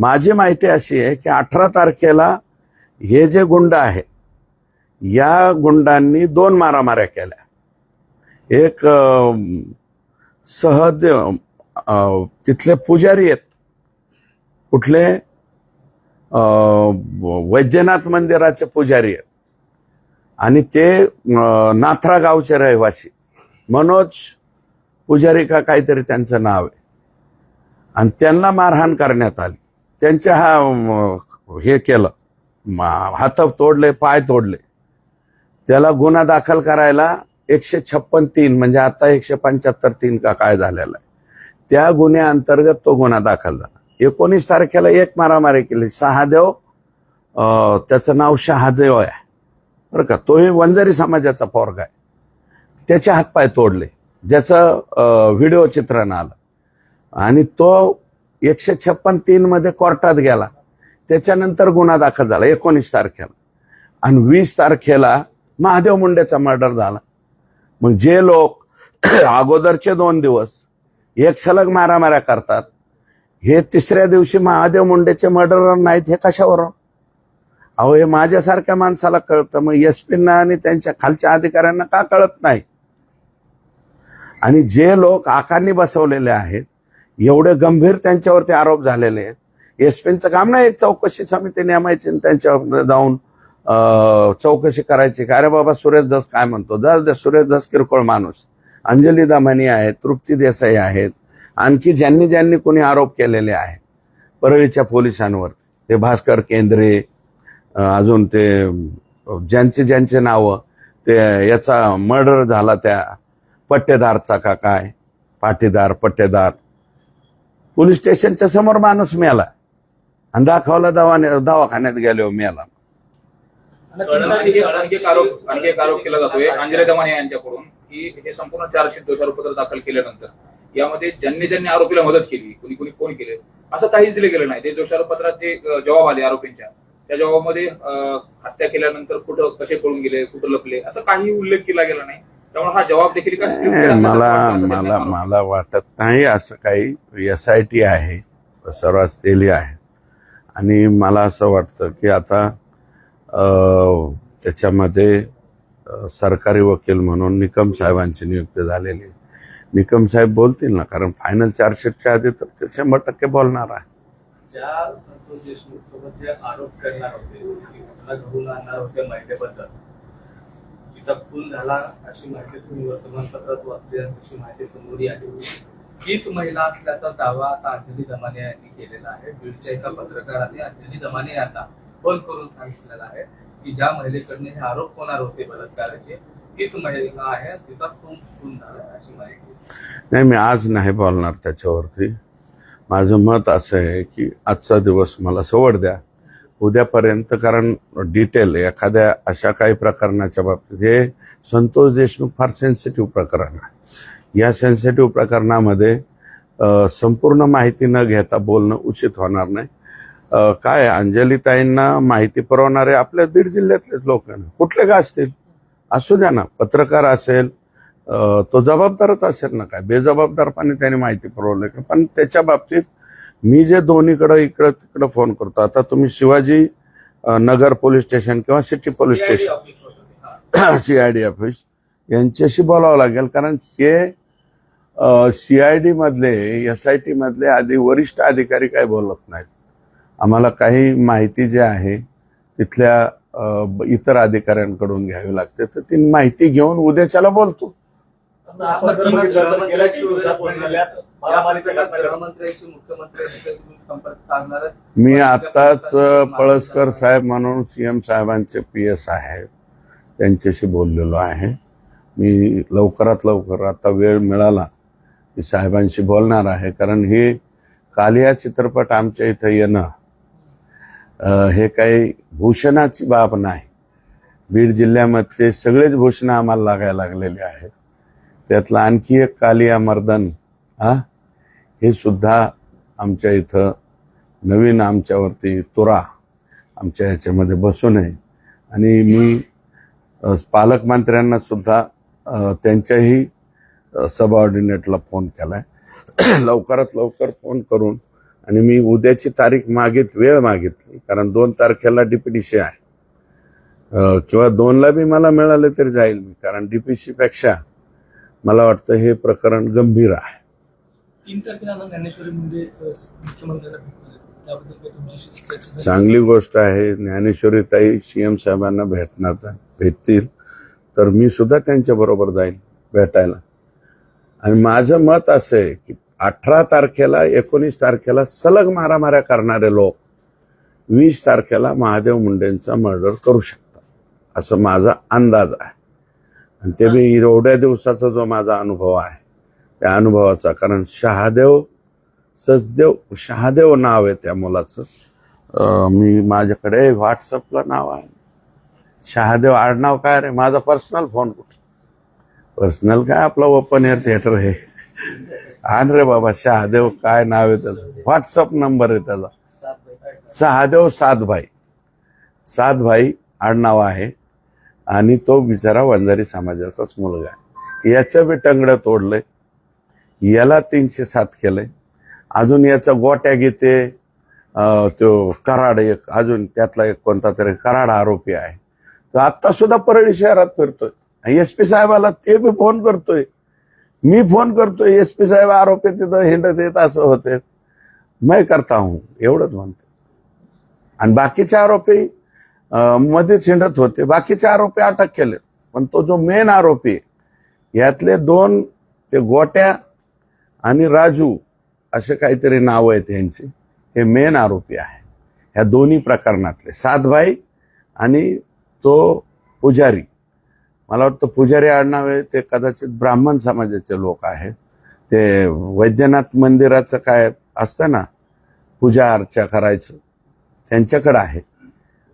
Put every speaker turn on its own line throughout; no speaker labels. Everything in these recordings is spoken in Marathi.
माझी माहिती अशी आहे की अठरा तारखेला हे जे गुंड आहेत या गुंडांनी दोन मारामाऱ्या केल्या. एक अं, सहद तिथले पुजारी आहेत. कुठले? वैद्यनाथ मंदिराचे पुजारी आहेत. आणि ते नाथरा गावचे रहिवासी. मनोज पुजारी का काहीतरी त्यांचं नाव आहे. आणि त्यांना मारहाण करण्यात आली. त्यांच्या हा हे केलं. मा- हात तोडले पाय तोडले. त्याला गुन्हा दाखल करायला एकशे छप्पन तीन म्हणजे आता एकशे पंच्याहत्तर तीन का काय झालेला आहे. त्या गुन्ह्याअंतर्गत तो गुन्हा दाखल झाला. एकोणीस तारखेला एक मारामारी केली. सहादेव त्याचं नाव शहादेव आहे. बरं का? तोही वंजारी समाजाचा पोरगा आहे. त्याचे हातपाय तोडले. ज्याचं व्हिडिओ चित्रण आलं. आणि तो एकशे छप्पन तीन मध्ये कोर्टात गेला. त्याच्यानंतर गुन्हा दाखल झाला एकोणीस तारखेला. आणि वीस तारखेला महादेव मुंडेचा मर्डर झाला. मग जे लोक अगोदरचे दोन दिवस एक सलग मारामाऱ्या करतात हे तिसऱ्या दिवशी महादेव मुंडेचे मर्डरर नाहीत हे कशावर अहो हे माझ्यासारख्या माणसाला कळतं. मग एस पींना आणि त्यांच्या खालच्या अधिकाऱ्यांना का कळत नाही? आणि जे लोक आकारणी बसवलेले आहेत एवढे गंभीर त्यांच्यावरती आरोप झालेले आहेत. एस पींचं काम नाही एक चौकशी समिती नेमायची आणि त्यांच्यावर जाऊन चौकशी करायची. का अरे बाबा सुरेश दस काय म्हणतो? दर सुरेश दस किरकोळ माणूस अंजली दमानी आहेत तृप्ती देसाई आहेत आणखी ज्यांनी ज्यांनी कोणी आरोप केलेले आहेत परळीच्या पोलिसांवर ते भास्कर केंद्रे अजून ते ज्यांचे ज्यांचे नावं ते याचा मर्डर झाला त्या पट्टेदारचा का काय? पाटीदार पट्टेदार. पोलीस स्टेशनच्या समोर माणूस मेला. आणि दाखवला दवाने दवाखान्यात गेलो मेला.
आणखी एक- आरोप आणखी एक आरोप केला जातोय. अंजली दमाने यांच्याकडून की हे संपूर्ण चार्जशीट दोषारोपपत्र दाखल केल्यानंतर यामध्ये ज्यांनी ज्यांनी आरोपीला मदत केली कुणी कुणी फोन केले असं काहीच दिलं गेलं नाही. ते दोषारोपपत्रात जे अं, जबाब आले आरोपींच्या त्या जबाबामध्ये हत्या केल्यानंतर कुठं कसे पळून गेले कुठं लपले असं काही उल्लेख केला गेला नाही. त्यामुळे हा जबाब देखील का
मला मला मला वाटत नाही असं काही एस आय टी आहे सर्रास तेली आहे. आणि मला असं वाटतं की आता अं, त्याच्यामध्ये सरकारी वकील म्हणून निकम साहेबांची नियुक्ती झालेली आहे. निकम साहेब बोलतील ना कारण फायनल चार्जशीटच्या आधी तर ते शंभर टक्के बोलणार आहे.
ज्या संतोष देशमुख सोबत जे आरोप करणार आणणार होते महिलेबद्दल तिचा खून झाला अशी माहिती तुम्ही वर्तमानपत्रात वाचली अशी माहिती समोर आली हीच महिला असल्याचा दावा आता अंजली दमाने यांनी केलेला आहे. बीडच्या एका पत्रकाराने अंजली दमाने यांना फोन करून सांगितलेला आहे की ज्या महिलेकडनं हे आरोप होणार होते बलात्काराचे तीच महिला आहे तिचाच खून खून झाला अशी माहिती.
नाही मी आज नाही बोलणार त्याच्यावरती. माझं मत असं आहे की आजचा दिवस मला सवड द्या. उद्यापर्यंत कारण डिटेल एखाद्या अशा काही प्रकरणाच्या बाबतीत हे संतोष देशमुख फार सेन्सिटिव्ह प्रकरण आहे. या सेन्सिटिव्ह प्रकरणामध्ये संपूर्ण माहिती न घेता बोलणं उचित होणार नाही. काय अंजलीताईंना माहिती पुरवणारे आपल्या बीड जिल्ह्यातलेच लोक कुठले का असतील? असू द्या ना पत्रकार असेल तो जबाबदारच असेल ना काय? बेजबाबदारपणे त्याने माहिती पुरवली का? पण त्याच्या बाबतीत मी जे दोन्हीकडं इकडं तिकडं फोन करतो. आता तुम्ही शिवाजी नगर पोलीस स्टेशन किंवा सिटी पोलीस स्टेशन.
ते.
सी आय डी ऑफिस यांच्याशी बोलावं लागेल कारण हे सी आय डी मधले एस आय टी मधले आधी वरिष्ठ अधिकारी काय बोलत नाहीत. आम्हाला काही माहिती जी आहे तिथल्या इतर अधिकाऱ्यांकडून घ्यावी लागते. तर ती माहिती घेऊन उद्याच्याला बोलतो. मी आत्ताच अ, पळसकर साहेब म्हणून सीएम साहेबांचे पी एस आहेत त्यांच्याशी बोललेलो आहे. मी लवकरात लवकर आता वेळ मिळाला की साहेबांशी बोलणार आहे. कारण हे कालिया चित्रपट आमच्या इथं येणं हे काही भूषणाची बाब नाही. बीड जिल्ह्यामध्ये सगळेच भूषणं आम्हाला लागायला लागलेले आहेत. त्यातलं आणखी एक कालिया मर्दन हा? हे सुद्धा आमच्या इथं नवीन आमच्यावरती तुरा आमच्या ह्याच्यामध्ये बसून आहे. आणि मी पालकमंत्र्यांना सुद्धा त्यांच्याही सबऑर्डिनेटला फोन केला आहे लवकरात लवकर फोन करून आणि मी उद्याची तारीख मागित वेळ मागितली कारण दोन तारखेला डीपीडीसी आहे. किंवा दोनला बी मला मिळाले तरी जाईल मी कारण डीपीसीपेक्षा पेक्षा मला वाटतं हे प्रकरण गंभीर आहे? चांगली गोष्ट आहे ज्ञानेश्वरी ताई सीएम साहेबांना भेटणार भेटतील. तर मी सुद्धा त्यांच्या बरोबर जाईल भेटायला. आणि माझं मत असं आहे की अठरा तारखेला एकोणीस तारखेला सलग मारामाऱ्या करणारे लोक वीस तारखेला महादेव मुंडेंचा मर्डर करू शकतात. असं माझा अंदाज आहे. आणि ते मी एवढ्या दिवसाचा जो माझा अनुभव आहे त्या अनुभवाचा. कारण शहादेव सचदेव शहादेव नाव आहे त्या मुलाचं. मी माझ्याकडे व्हॉट्सअपला नाव आहे. शहादेव आडनाव काय रे? माझा पर्सनल फोन कुठे? पर्सनल काय आपला ओपन एअर थिएटर आहे आण रे बाबा शहादेव काय नाव आहे त्याचं? व्हॉट्सअप नंबर आहे त्याचा. सहादेव सातभाई सातभाई आडनाव आहे. आणि तो बिचारा वंजारी समाजाचाच मुलगा आहे. याचं बी टंगडं तोडलंय. याला तीनशे सात केलंय. अजून याचा गोट्या गीते तो कराड एक अजून त्यातला एक कोणता तरी कराड आरोपी आहे. तो आत्ता सुद्धा परळी शहरात फिरतोय. एस पी साहेबाला ते बी फोन करतोय. मी फोन करतोय एस पी साहेब आरोपी तिथं हिंडत येत असं होते मैं करता हूं एवढंच म्हणतो आणि बाकीचे आरोपी मध्येच हिंडत होते. बाकीचे आरोपी अटक केले. पण तो जो मेन आरोपी यातले दोन ते गोट्या आणि राजू असे काहीतरी नाव आहेत यांचे हे मेन आरोपी आहे. ह्या दोन्ही प्रकरणातले. सातभाई आणि तो पुजारी. मला वाटतं पुजारी आडनाव आहे ते कदाचित ब्राह्मण समाजाचे लोक आहेत. ते वैद्यनाथ मंदिराचं काय असतं ना पूजा अर्चा करायचं त्यांच्याकडं आहे.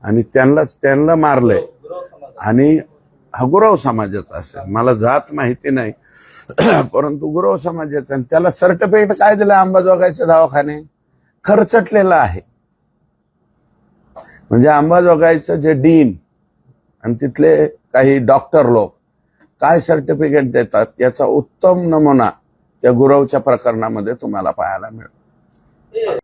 आणि त्यांनाच त्यांना मारलंय. आणि हा गुरव समाजाचा असेल. मला जात माहिती नाही. परंतु गुरव समाजाचा आणि त्याला सर्टिफिकेट काय दिलं अंबाजोगाईचे दवाखाने? खर्चटलेलं आहे. म्हणजे अंबाजोगाईचं जे डीन आणि तिथले काही डॉक्टर लोक काय सर्टिफिकेट देतात याचा उत्तम नमुना त्या गुरवच्या प्रकरणामध्ये तुम्हाला पाहायला मिळेल.